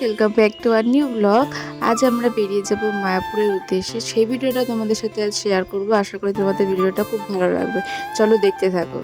Welcome back to our new blog. আজ আমরা বেরিয়ে যাব মায়াপুরের উদ্দেশ্যে। সেই ভিডিওটা তোমাদের সাথে আজ শেয়ার করব। আশা করি তোমাদের ভিডিওটা খুব ভালো লাগবে। চলো দেখতে থাকো।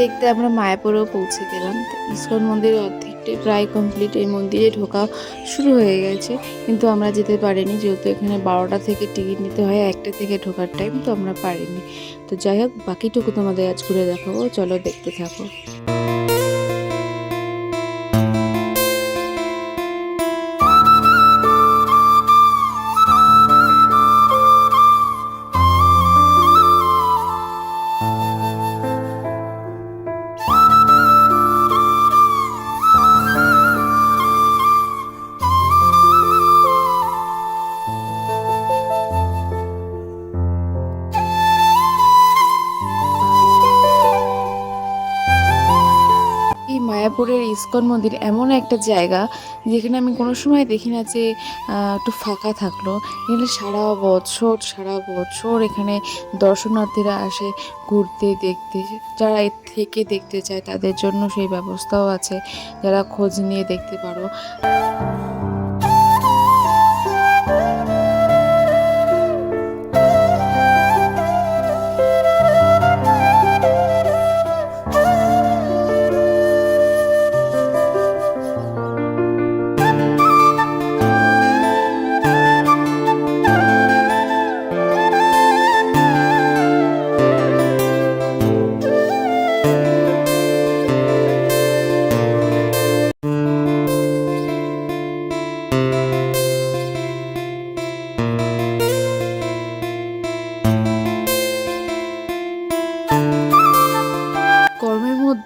দেখতে আমরা মায়াপুরেও পৌঁছে গেলাম। ইস্কন মন্দিরের অর্ধেকটাই প্রায় কমপ্লিট এই মন্দিরে ঢোকা শুরু হয়ে গেছে। কিন্তু আমরা যেতে পারিনি, যেহেতু এখানে বারোটা থেকে টিকিট নিতে হয়, একটা থেকে ঢোকার টাইম তো আমরা পারিনি। তো যাই হোক, বাকিটুকু তোমাদের আজ ঘুরে দেখাবো। চলো দেখতে থাকো। মায়াপুরের ইস্কন মন্দির এমন একটা জায়গা যেখানে আমি কোনো সময় দেখি না যে একটু ফাঁকা থাকল। এখানে সারা বছর সারা বছর এখানে দর্শনার্থীরা আসে ঘুরতে, দেখতে। যারা এর থেকে দেখতে চায় তাদের জন্য সেই ব্যবস্থাও আছে। যারা খোঁজ নিয়ে দেখতে পারো।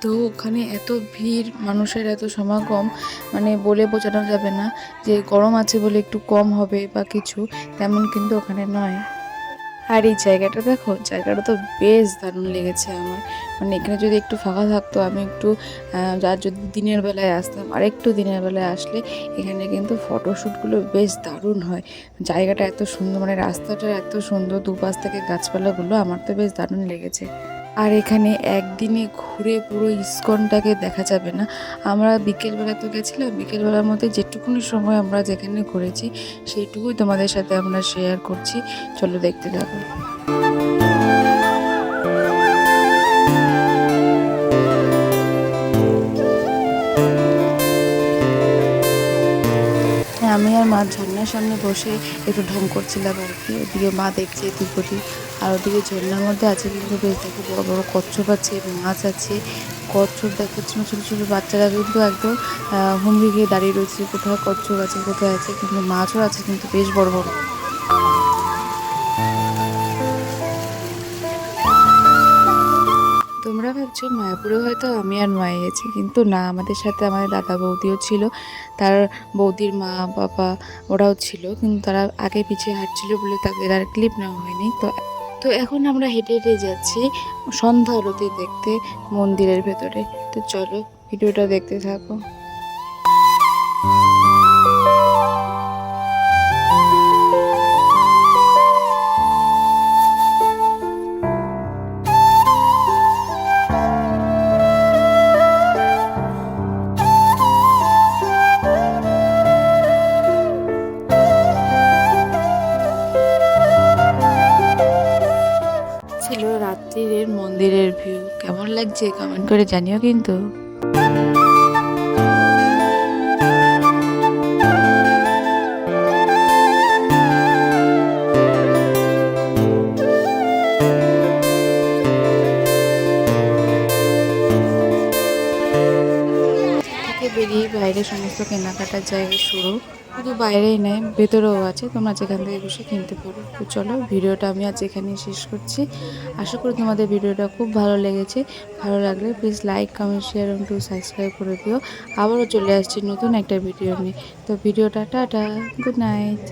মধ্যেও ওখানে এত ভিড়, মানুষের এত সমাগম মানে বলে বোঝানো যাবে না যে গরম আছে বলে একটু কম হবে বা কিছু, তেমন কিন্তু ওখানে নয়। আর এই জায়গাটা দেখো, জায়গাটা তো বেশ দারুণ লেগেছে আমার। মানে এখানে যদি একটু ফাঁকা থাকতো, আমি একটু যার যদি দিনের বেলায় আসতাম আর একটু দিনের বেলায় আসলে এখানে কিন্তু ফটোশ্যুটগুলো বেশ দারুণ হয়। জায়গাটা এত সুন্দর মানে রাস্তাটা এত সুন্দর, দুপাশ থেকে গাছপালাগুলো, আমার তো বেশ দারুণ লেগেছে। আর এখানে একদিনে ঘুরে পুরো ইস্কনটাকে দেখা যাবে না। আমরা বিকেলবেলা তো গেছিলাম, বিকেলবেলার মধ্যে যেটুকুনি সময় আমরা যেখানে ঘুরেছি, সেইটুকুই তোমাদের সাথে আমরা শেয়ার করছি। চলো দেখতে থাকো। মা ঝর্নার সামনে বসে একটু ঢং করছিলাম আর কি। ওদিকে মা দেখছে দুপুরি আর ওদিকে ঝর্নার মধ্যে আছে কিন্তু বেশ দেখো বড়ো বড়ো কচ্ছপ আছে, মাছ আছে। কচ্ছপ দেখো, ছোটো ছোটো ছোটো বাচ্চারা কিন্তু একদম হুমড়ি খেয়ে দাঁড়িয়ে রয়েছে। কোথাও কচ্ছপ আছে কোথায় আছে, কিন্তু মাছও আছে কিন্তু বেশ বড় বড়। ভাবছ, মায়াপুরে হয়তো আমি আর মায়ে গেছি কিন্তু না, আমাদের সাথে আমাদের দাদা বৌদিও ছিল। তার বৌদির মা, বাবা ওরাও ছিল। কিন্তু তারা আগে পিছিয়ে হাঁটছিল বলে তাদের আর ক্লিপ নেওয়া হয়নি। তো তো এখন আমরা হেঁটে হেঁটে যাচ্ছি সন্ধ্যা আরতি দেখতে মন্দিরের ভেতরে। তো চলো, ভিডিওটা দেখতে থাকো। মন্দিরের ভিউ কেমন লাগছে কমেন্ট করে জানিও কিন্তু। বাইরে সমস্ত কেনাকাটার জায়গা শুরু। শুধু বাইরেই নেয়, ভেতরেও আছে। তোমরা যেখান থেকে বসে কিনতে পারো। তো চলো, ভিডিওটা আমি আজ এখানেই শেষ করছি। আশা করি তোমাদের ভিডিওটা খুব ভালো লেগেছে। ভালো লাগলে প্লিজ লাইক কমেন্ট শেয়ার এবং টু সাবস্ক্রাইব করে দিও। আবারও চলে আসছি নতুন একটা ভিডিও নিয়ে। তো ভিডিওটা টাটা গুড নাইট